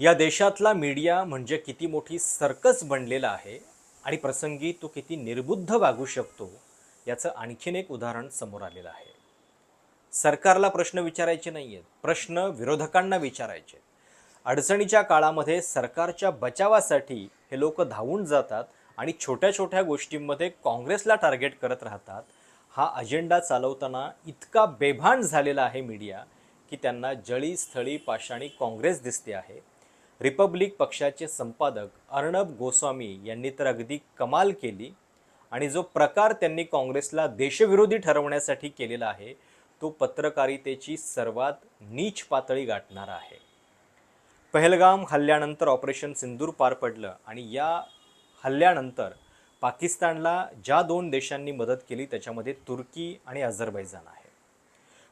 या देशातला मीडिया म्हणजे किती मोठी सर्कस बनलेला आहे आणि प्रसंगी तो किती निर्बुद्ध वागू शकतो याचं आणखीन एक उदाहरण समोर आलेलं आहे. सरकारला प्रश्न विचारायचे नाही आहेत प्रश्न विरोधकांना विचारायचे अडचणीच्या काळामध्ये सरकारच्या बचावासाठी हे लोक धावून जातात आणि छोट्या छोट्या गोष्टींमध्ये काँग्रेसला टार्गेट करत राहतात. हा अजेंडा चालवताना इतका बेभान झालेला आहे मीडिया की त्यांना जळी स्थळी पाषाणी काँग्रेस दिसते आहे. रिपब्लिक पक्षाचे संपादक अर्णब गोस्वामी यांनी तर अगदी कमाल केली आणि जो प्रकार त्यांनी काँग्रेसला देशविरोधी ठरवण्यासाठी केलेला आहे तो पत्रकारितेची सर्वात नीच पातळी गाठणारा आहे. पहलगाम हल्ल्यानंतर ऑपरेशन सिंदूर पार पडलं आणि या हल्ल्यानंतर पाकिस्तानला ज्या दोन देशांनी मदत केली त्याच्यामध्ये तुर्की आणि अझरबैजान आहे.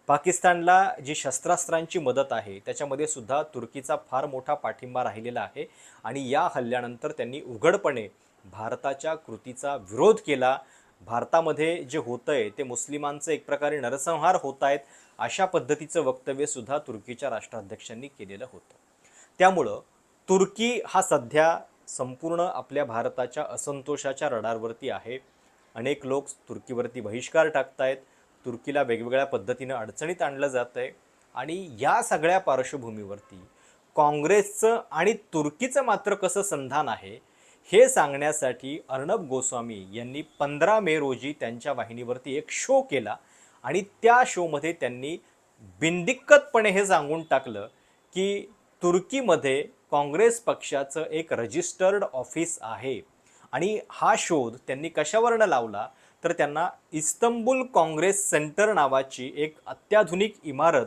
पाकिस्तानला जी शस्त्रास्त्रांची मदत आहे त्याच्यामध्ये सुद्धा तुर्कीचा फार मोठा पाठिंबा राहिलेला आहे आणि या हल्ल्यानंतर त्यांनी उघडपणे भारताच्या कृतीचा विरोध केला. भारतामध्ये जे होतं आहे ते मुस्लिमांचं एक प्रकारे नरसंहार होत आहेत अशा पद्धतीचं वक्तव्यसुद्धा तुर्कीच्या राष्ट्राध्यक्षांनी केलेलं होतं. त्यामुळं तुर्की हा सध्या संपूर्ण आपल्या भारताच्या असंतोषाच्या रडारवरती आहे. अनेक लोक तुर्कीवरती बहिष्कार टाकतायत. तुर्कीला वेगवेगळ्या पद्धतीनं अडचणीत आणलं जातं आहे आणि या सगळ्या पार्श्वभूमीवरती काँग्रेसचं आणि तुर्कीचं मात्र कसं संधान आहे हे सांगण्यासाठी अर्णब गोस्वामी यांनी पंधरा मे रोजी त्यांच्या वाहिनीवरती एक शो केला आणि त्या शोमध्ये त्यांनी बिनदिक्कतपणे हे सांगून टाकलं की तुर्कीमध्ये काँग्रेस पक्षाचं एक रजिस्टर्ड ऑफिस आहे आणि हा शोध त्यांनी कशावरनं लावला? तर त्यांना इस्तंबुल काँग्रेस सेंटर नावाची एक अत्याधुनिक इमारत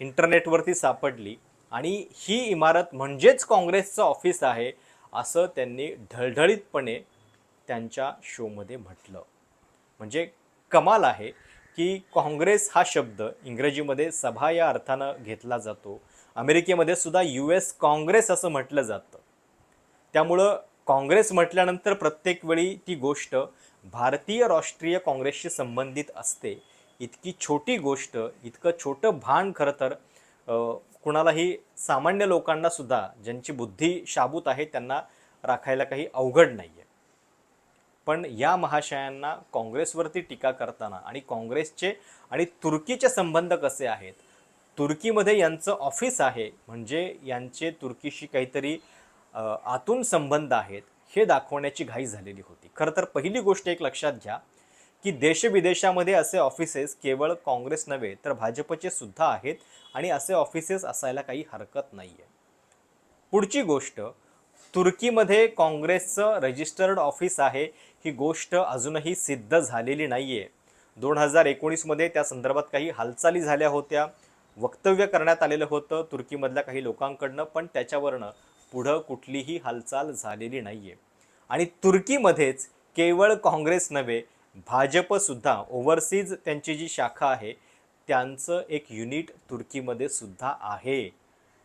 इंटरनेटवरती सापडली. आणि ही इमारत म्हणजेच काँग्रेसचं ऑफिस आहे असं त्यांनी ढळढळीतपणे त्यांच्या शोमध्ये म्हटलं. म्हणजे कमाल आहे की काँग्रेस हा शब्द इंग्रजीमध्ये सभा या अर्थानं घेतला जातो. अमेरिकेमध्ये सुद्धा यू एस काँग्रेस असं म्हटलं जातं. त्यामुळं काँग्रेस म्हटल्यानंतर प्रत्येक वेळी ती गोष्ट भारतीय राष्ट्रीय काँग्रेसशी संबंधित असते. इतकी छोटी गोष्ट इतकं छोटं भान खरं तर कुणालाही सामान्य लोकांना सुद्धा ज्यांची बुद्धी शाबूत आहे त्यांना राखायला काही अवघड नाही आहे पण या महाशयांना काँग्रेसवरती टीका करताना आणि काँग्रेसचे आणि तुर्कीचे संबंध कसे आहेत? तुर्कीमध्ये यांचं ऑफिस आहे म्हणजे यांचे तुर्कीशी काहीतरी आतून संबंध आहेत हे दाखवण्याची घाई झालेली होती. खरं तर पहिली गोष्ट एक लक्षात घ्या की देशविदेशामध्ये असे ऑफिसेस केवळ काँग्रेस नव्हे तर भाजपचे सुद्धा आहेत आणि असे ऑफिसेस असायला काही हरकत नाही आहे पुढची गोष्ट तुर्कीमध्ये काँग्रेसचं रजिस्टर्ड ऑफिस आहे ही गोष्ट अजूनही सिद्ध झालेली नाही आहे दोन हजार एकोणीसमध्ये त्या संदर्भात काही हालचाली झाल्या होत्या वक्तव्य करण्यात आलेलं होतं तुर्कीमधल्या काही लोकांकडनं पण त्याच्यावरनं पुढं कुठलीही हालचाल झालेली नाही आहे आणि तुर्कीमध्येच केवळ काँग्रेस नव्हे भाजपसुद्धा ओव्हरसीज त्यांची जी शाखा आहे त्यांचं एक युनिट तुर्कीमध्ये सुद्धा आहे.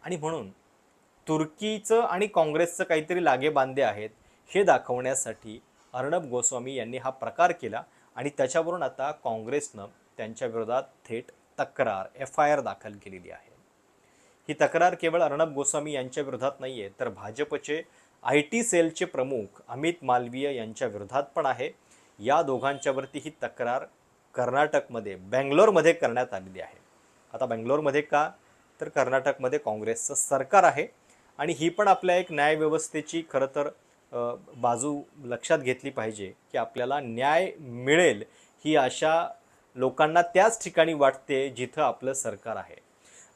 आणि म्हणून तुर्कीचं आणि काँग्रेसचं काहीतरी लागे बांधे आहेत हे दाखवण्यासाठी अर्णब गोस्वामी यांनी हा प्रकार केला आणि त्याच्यावरून आता काँग्रेसनं त्यांच्या विरोधात थेट तक्रार एफ आय आर दाखल केलेली आहे. ही तक्रार केवळ अर्णब गोस्वामी यांच्या विरोधात नाही आहे तर भाजपचे आय टी सेलचे प्रमुख अमित मालवीय यांच्या विरोधात पण आहे. या दोघांच्यावरती ही तक्रार कर्नाटकमध्ये बँगलोरमध्ये करण्यात आलेली आहे. आता बँगलोरमध्ये का? तर कर्नाटकमध्ये काँग्रेसचं सरकार आहे आणि ही पण आपल्या एक न्यायव्यवस्थेची खरं तर बाजू लक्षात घेतली पाहिजे की आपल्याला न्याय मिळेल ही आशा लोकांना त्याच ठिकाणी वाटते जिथं आपलं सरकार आहे.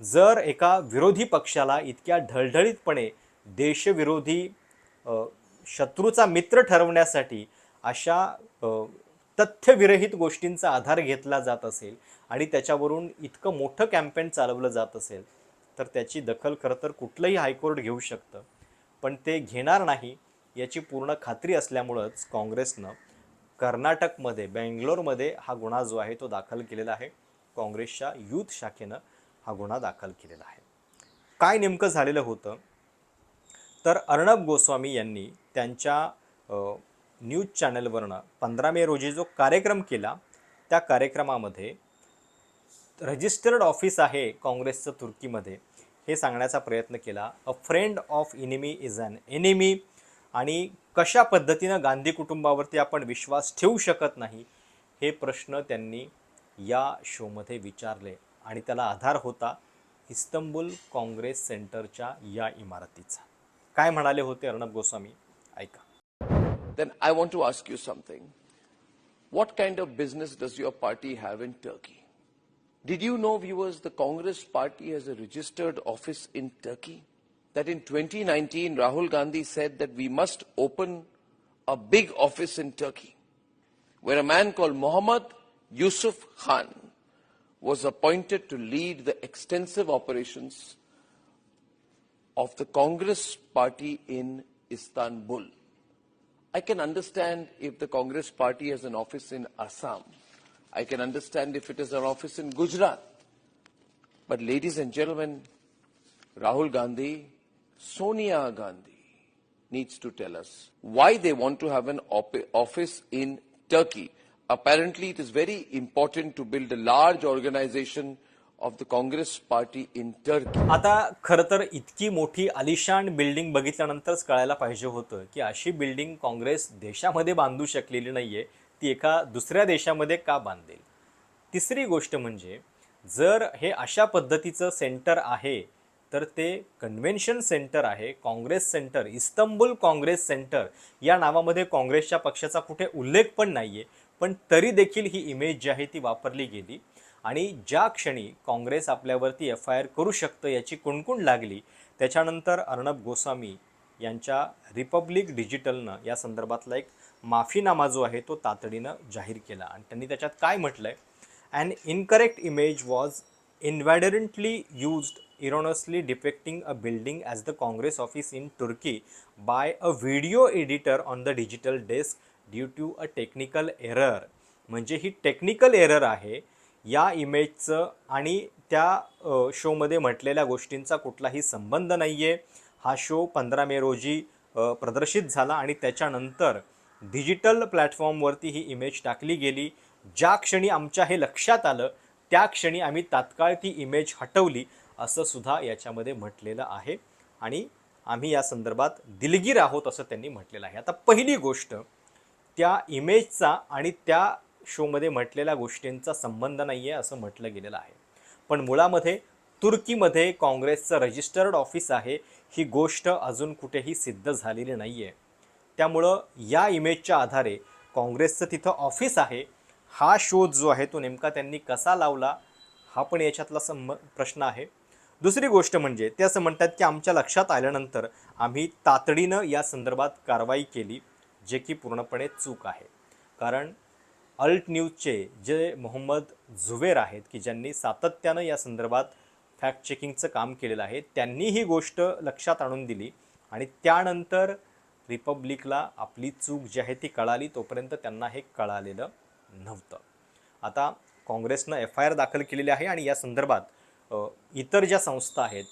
जर एका विरोधी पक्षाला इतक्या ढळढळीतपणे देशविरोधी शत्रूचा मित्र ठरवण्यासाठी अशा तथ्यविरहित गोष्टींचा आधार घेतला जात असेल आणि त्याच्यावरून इतकं मोठं कॅम्पेन चालवलं जात असेल तर त्याची दखल खरं तर कुठलंही हायकोर्ट घेऊ शकतं. पण ते घेणार नाही याची पूर्ण खात्री असल्यामुळंच काँग्रेसनं कर्नाटकमध्ये बेंगलोरमध्ये हा गुन्हा जो आहे तो दाखल केलेला आहे. काँग्रेसच्या यूथ शाखेनं हा गुन्हा दाखल केलेला आहे. काय नेमकं झालेलं होतं? तर अर्णब गोस्वामी यांनी त्यांच्या न्यूज चॅनलवरनं पंधरा मे रोजी जो कार्यक्रम केला त्या कार्यक्रमामध्ये रजिस्टर्ड ऑफिस आहे काँग्रेसचं तुर्कीमध्ये. हे सांगण्याचा प्रयत्न केला a friend of enemy is an enemy. आणि कशा पद्धतीनं गांधी कुटुंबावरती आपण विश्वास ठेवू शकत नाही हे प्रश्न त्यांनी या शोमध्ये विचारले. आणि त्याला आधार होता इस्तंबुल काँग्रेस सेंटरच्या या इमारतीचा काय म्हणाले होते अर्णब गोस्वामी ऐका then I want to ask you something. What kind of business does your party have in Turkey? Did you know, viewers, the Congress party has a registered office in Turkey? That in 2019, Rahul Gandhi said that we must open a big office in Turkey, where a man called Mohammad Yusuf Khan was appointed to lead the extensive operations of the Congress party in Istanbul. I can understand if the Congress party has an office in Assam. I can understand if it is an office in Gujarat. But, ladies and gentlemen, Rahul Gandhi, Sonia Gandhi needs to tell us why they want to have an office in Turkey. Apparently, it is very important to build a large organization of the Congress party in Turkey. आता खरं तर इतकी मोठी आलिशान building बघितल्यानंतरच कळायला पाहिजे होतं की अशी बिल्डिंग काँग्रेस देशामध्ये बांधू शकलेली नाहीये ती एका दुसऱ्या देशामध्ये का बांधेल तिसरी गोष्ट म्हणजे जर हे अशा पद्धतीचं सेंटर आहे तर ते कन्व्हेन्शन सेंटर आहे Congress centre Istanbul Congress centre. या नावामध्ये काँग्रेसच्या पक्षाचा कुठे उल्लेख पण नाही आहे पण तरी देखील ही इमेज जी आहे ती वापरली गेली. आणि ज्या क्षणी काँग्रेस आपल्यावरती एफ आय आर करू शकतं याची कुणकुण लागली त्याच्यानंतर अर्णब गोस्वामी यांच्या रिपब्लिक डिजिटलनं या संदर्भातला एक माफीनामा जो आहे तो तातडीनं जाहीर केला. आणि त्यांनी त्याच्यात काय म्हटलं आहे and incorrect image was inadvertently used erroneously depicting a building as the Congress office in Turkey by a video editor on the digital disk due to a technical error. म्हणजे ही टेक्निकल एरर आहे. या इमेजचं आणि त्या शोमध्ये म्हटलेल्या गोष्टींचा कुठलाही संबंध नाही आहे हा शो पंधरा मे रोजी प्रदर्शित झाला आणि त्याच्यानंतर डिजिटल प्लॅटफॉर्मवरती ही इमेज टाकली गेली. ज्या क्षणी आमच्या हे लक्षात आलं त्या क्षणी आम्ही तात्काळ ती इमेज हटवली असं सुद्धा याच्यामध्ये म्हटलेलं आहे. आणि आम्ही या संदर्भात दिलगीर आहोत असं त्यांनी म्हटलेलं आहे. आता पहिली गोष्ट त्या इमेजचा आणि त्या शोमध्ये म्हटलेल्या गोष्टींचा संबंध नाही आहे असं म्हटलं गेलेलं आहे. पण मुळामध्ये तुर्कीमध्ये काँग्रेसचं रजिस्टर्ड ऑफिस आहे ही गोष्ट अजून कुठेही सिद्ध झालेली नाही आहे त्यामुळं या इमेजच्या आधारे काँग्रेसचं तिथं ऑफिस आहे हा शोध जो आहे तो नेमका त्यांनी कसा लावला हा पण याच्यातला संब प्रश्न आहे. दुसरी गोष्ट म्हणजे ते असं म्हणतात की आमच्या लक्षात आल्यानंतर आम्ही तातडीनं या संदर्भात कारवाई केली जे की पूर्णपणे चूक आहे. कारण अल्ट न्यूजचे जे मोहम्मद झुवेर आहेत की ज्यांनी सातत्यानं या संदर्भात फॅक्ट चेकिंगचं काम केलेलं आहे त्यांनी ही गोष्ट लक्षात आणून दिली आणि त्यानंतर रिपब्लिकला आपली चूक जी आहे ती कळाली तोपर्यंत त्यांना हे कळालेलं नव्हतं. आता काँग्रेसनं एफ आय आर दाखल केलेली आहे आणि या संदर्भात इतर ज्या संस्था आहेत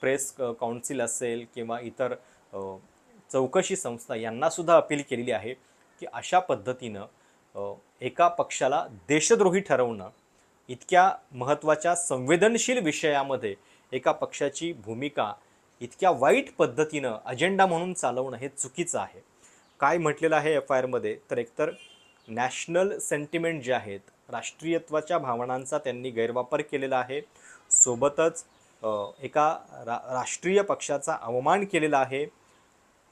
प्रेस काउन्सिल असेल किंवा इतर चौकशी संस्था यांनासुद्धा अपील केलेली आहे की अशा पद्धतीनं एका पक्षाला देशद्रोही ठरवणं इतक्या महत्त्वाच्या संवेदनशील विषयामध्ये एका पक्षाची भूमिका इतक्या वाईट पद्धतीनं अजेंडा म्हणून चालवणं हे चुकीचं आहे. काय म्हटलेलं आहे एफ आय आरमध्ये तर एकतर नॅशनल सेंटिमेंट जे आहेत राष्ट्रीयत्वाच्या भावनांचा त्यांनी गैरवापर केलेला आहे. सोबतच एका रा राष्ट्रीय पक्षाचा अवमान केलेला आहे.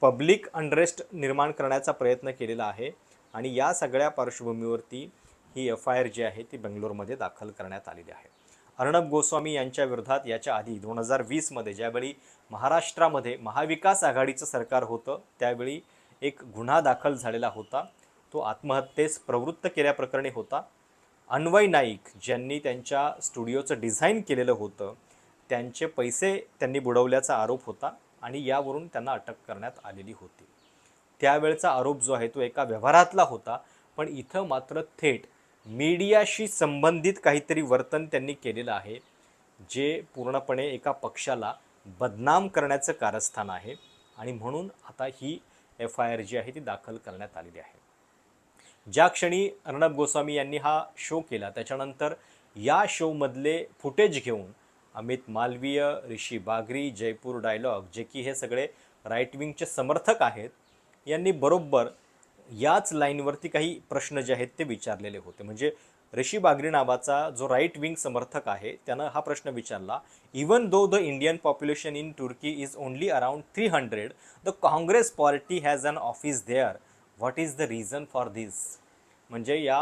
पब्लिक अनरेस्ट निर्माण करण्याचा प्रयत्न केलेला आहे. आणि या सगळ्या पार्श्वभूमीवरती ही एफ आय आर जी आहे ती बेंगलोरमध्ये दाखल करण्यात आलेली आहे. अर्णब गोस्वामी यांच्या विरोधात याच्या आधी दोन हजार वीसमध्ये ज्यावेळी महाराष्ट्रामध्ये महाविकास आघाडीचं सरकार होतं त्यावेळी एक गुन्हा दाखल झालेला होता. तो आत्महत्येस प्रवृत्त केल्याप्रकरणी होता. अन्वय नाईक ज्यांनी त्यांच्या स्टुडिओचं डिझाईन केलेलं होतं त्यांचे पैसे त्यांनी बुडवल्याचा आरोप होता आणि यावरून त्यांना अटक करण्यात आलेली होती. त्यावेळचा आरोप जो आहे तो एका व्यवहारातला होता पण इथं मात्र थेट मीडियाशी संबंधित काहीतरी वर्तन त्यांनी केलेलं आहे जे पूर्णपणे एका पक्षाला बदनाम करण्याचं कारस्थान आहे आणि म्हणून आता ही एफ आय आर जी आहे ती दाखल करण्यात आलेली आहे. ज्या क्षणी अर्णब गोस्वामी यांनी हा शो केला त्याच्यानंतर या शोमधले फुटेज घेऊन अमित मालवीय ऋषी बागरी जयपूर डायलॉग जे की हे सगळे राईट विंगचे समर्थक आहेत यांनी बरोबर याच लाईनवरती काही प्रश्न जे आहेत ते विचारलेले होते. म्हणजे ऋषी बागरी नावाचा जो राईट विंग समर्थक आहे त्यानं हा प्रश्न विचारला even though the Indian population in Turkey is only around three hundred the Congress party has an office there what is the reason for this म्हणजे या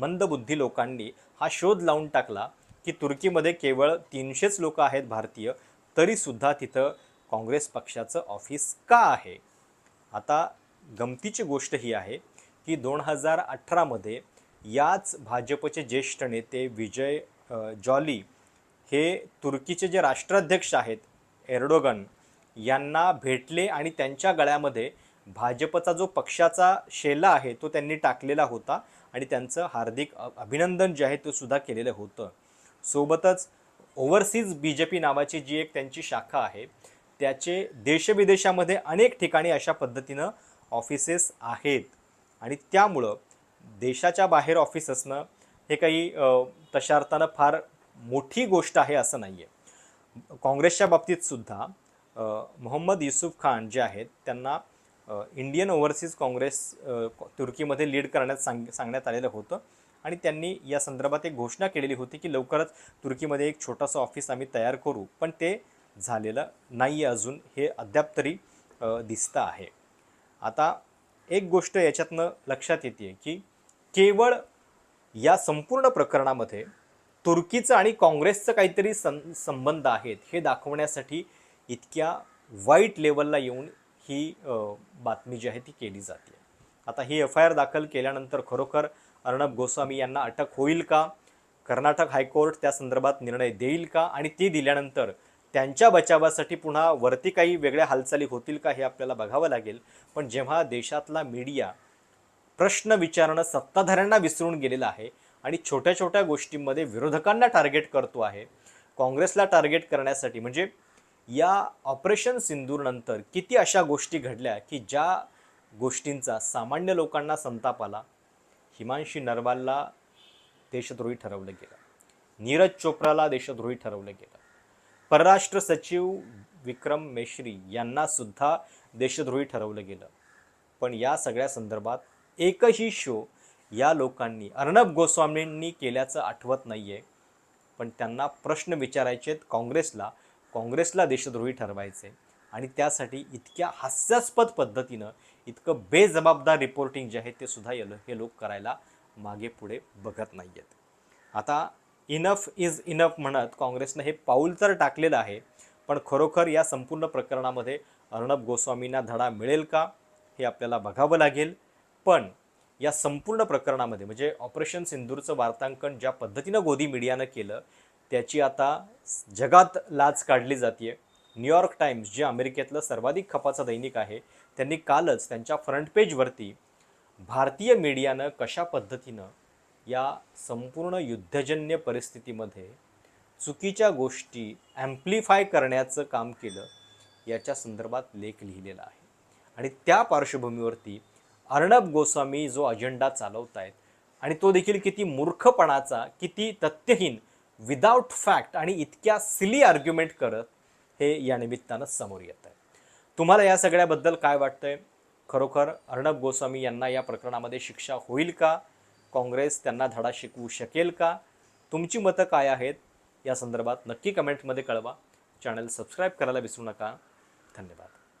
मंदबुद्धी लोकांनी हा शोध लावून टाकला की तुर्कीमध्ये केवळ तीनशेच लोक आहेत भारतीय तरीसुद्धा तिथं काँग्रेस पक्षाचं ऑफिस का आहे? आता गमतीची गोष्ट ही आहे की दोन हजार अठरामध्ये याच भाजपचे ज्येष्ठ नेते विजय जॉली हे तुर्कीचे जे राष्ट्राध्यक्ष आहेत एर्डोगन यांना भेटले आणि त्यांच्या गळ्यामध्ये भाजपचा जो पक्षाचा शेला आहे तो त्यांनी टाकलेला होता आणि त्यांचं हार्दिक अभिनंदन जे आहे ते सुद्धा केलेलं होतं. सोबतच ओव्हरसीज बी जे पी नावाची जी एक त्यांची शाखा आहे त्याचे देशविदेशामध्ये अनेक ठिकाणी अशा पद्धतीनं ऑफिसेस आहेत. आणि त्यामुळं देशाच्या बाहेर ऑफिस असणं हे काही अ, तशा अर्थानं फार मोठी गोष्ट आहे असं नाही आहे काँग्रेसच्या बाबतीत सुद्धा मोहम्मद युसुफ खान जे आहेत त्यांना इंडियन ओव्हरसीज काँग्रेस तुर्कीमध्ये लीड करण्यात सांग सांगण्यात आलेलं होतं. आणि त्यांनी या संदर्भात एक घोषणा केलेली होती की लवकरच तुर्कीमध्ये एक छोटंसं ऑफिस आम्ही तयार करू. पण ते झालेलं नाही आहे अजून. हे अद्याप तरी दिसतं आहे. आता एक गोष्ट याच्यातनं लक्षात येते की केवळ या संपूर्ण प्रकरणामध्ये तुर्कीचं आणि काँग्रेसचं काहीतरी सं संबंध आहेत हे दाखवण्यासाठी इतक्या वाईट लेवलला येऊन ही बातमी जी आहे ती केली जाते. आता ही एफ आय आर दाखल केल्यानंतर खरोखर अर्णब गोस्वामी यांना अटक होईल का? कर्नाटक हायकोर्ट त्या संदर्भात निर्णय देईल का? आणि ती दिल्यानंतर त्यांच्या बचावासाठी पुन्हा वरती काही वेगळ्या हालचाली होतील का हे आपल्याला बघावं लागेल. पण जेव्हा देशातला मीडिया प्रश्न विचारणं सत्ताधाऱ्यांना विसरून गेलेलं आहे आणि छोट्या छोट्या गोष्टींमध्ये विरोधकांना टार्गेट करतो आहे काँग्रेसला टार्गेट करण्यासाठी म्हणजे या ऑपरेशन सिंदूरनंतर किती अशा गोष्टी घडल्या की ज्या गोष्टींचा सामान्य लोकांना संताप आला? हिमांशी नरवालला देशद्रोही ठरवलं गेलं. नीरज चोप्राला देशद्रोही ठरवलं गेलं. परराष्ट्र सचिव विक्रम मेश्री यांना सुद्धा देशद्रोही ठरवलं गेलं. पण या सगळ्या संदर्भात एकही शो या लोकांनी अर्णब गोस्वामींनी केल्याचं आठवत नाही आहे पण त्यांना प्रश्न विचारायचे आहेत काँग्रेसला काँग्रेसला देशद्रोही ठरवायचे आणि त्यासाठी इतक्या हास्यास्पद पद्धतीनं इतकं बेजबाबदार रिपोर्टिंग जे आहे ते सुद्धा ये हे लोक करायला मागे पुढे बघत नाही आहेत आता इनफ इज इनफ म्हणत काँग्रेसनं हे पाऊल तर टाकलेलं आहे पण खरोखर या संपूर्ण प्रकरणामध्ये अर्णब गोस्वामींना धडा मिळेल का हे आपल्याला बघावं लागेल. पण या संपूर्ण प्रकरणामध्ये म्हणजे ऑपरेशन सिंदूरचं वार्तांकन ज्या पद्धतीनं गोदी मीडियानं केलं त्याची आता जगात लाच काढली जाते न्यूयॉर्क टाइम्स जे अमेरिकेतलं सर्वाधिक खपाचं दैनिक आहे त्यांनी कालच त्यांच्या फ्रंट पेजवरती भारतीय मीडियानं कशा पद्धतीनं या संपूर्ण युद्धजन्य परिस्थितीमध्ये चुकीच्या गोष्टी ॲम्प्लिफाय करण्याचं काम केलं याच्या संदर्भात लेख लिहिलेला आहे. आणि त्या पार्श्वभूमीवरती अर्णब गोस्वामी जो अजेंडा चालवत आहेत आणि तो देखील किती मूर्खपणाचा किती तथ्यहीन विदाऊट फॅक्ट आणि इतक्या सिली आर्ग्युमेंट करत हे या निमित्तानं समोर येत आहे. तुम्हाला या सगळ्याबद्दल काय वाटतंय? खरोखर अर्णब गोस्वामी यांना या प्रकरणामध्ये शिक्षा होईल का? काँग्रेस त्यांना धडा शिकवू शकेल का? तुमची मतं काय आहेत? या संदर्भात नक्की कमेंटमध्ये कळवा. चॅनल सबस्क्राईब करायला विसरू नका. धन्यवाद.